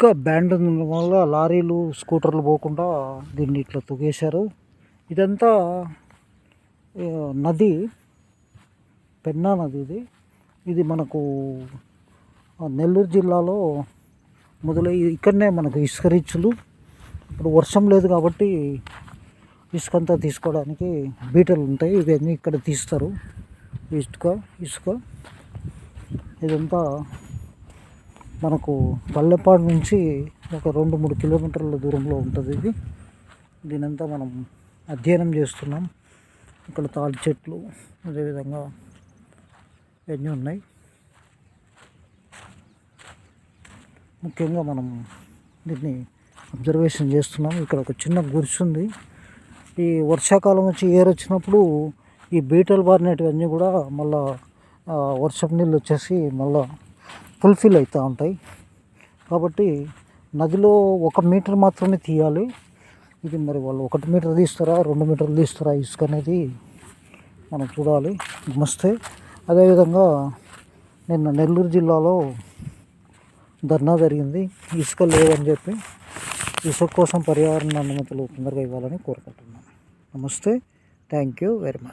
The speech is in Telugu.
ఇసుక బ్యాండ్ ఉండడం వల్ల లారీలు స్కూటర్లు పోకుండా దీన్ని ఇట్లా తొగేశారు. ఇదంతా నది పెన్నా నది ఇది. ఇది మనకు నెల్లూరు జిల్లాలో మొదలై ఇక్కడనే మనకు ఇసుక రీచ్లు. ఇప్పుడు వర్షం లేదు కాబట్టి ఇసుక అంతా తీసుకోవడానికి బీటలు ఉంటాయి. ఇవన్నీ ఇక్కడ తీస్తారు. ఇసుక ఇసుక. ఇదంతా మనకు పల్లెపాడు నుంచి ఒక రెండు మూడు కిలోమీటర్ల దూరంలో ఉంటుంది ఇది. దీనంతా మనం అధ్యయనం చేస్తున్నాం. ఇక్కడ తాడి చెట్లు అదేవిధంగా ఇవన్నీ ఉన్నాయి. ముఖ్యంగా మనం దీన్ని అబ్జర్వేషన్ చేస్తున్నాం. ఇక్కడ ఒక చిన్న గుడిసె ఉంది. ఈ వర్షాకాలం వచ్చి ఏర్ వచ్చినప్పుడు ఈ బీటలు బారినటువన్నీ కూడా మళ్ళా వర్షపు నీళ్ళు వచ్చేసి మళ్ళీ ఫుల్ఫిల్ అవుతూ ఉంటాయి. కాబట్టి నదిలో ఒక మీటర్ మాత్రమే తీయాలి. ఇది మరి వాళ్ళు ఒకటి మీటర్ తీస్తారా రెండు మీటర్లు తీస్తారా ఇసుక అనేది మనం చూడాలి. మస్తే అదేవిధంగా నిన్న నెల్లూరు జిల్లాలో ధర్నా జరిగింది. ఇసుక లేదని చెప్పి ఇసుక కోసం పర్యావరణ అనుమతులు తొందరగా ఇవ్వాలని కోరుకుంటున్నాను. నమస్తే. Thank you very much.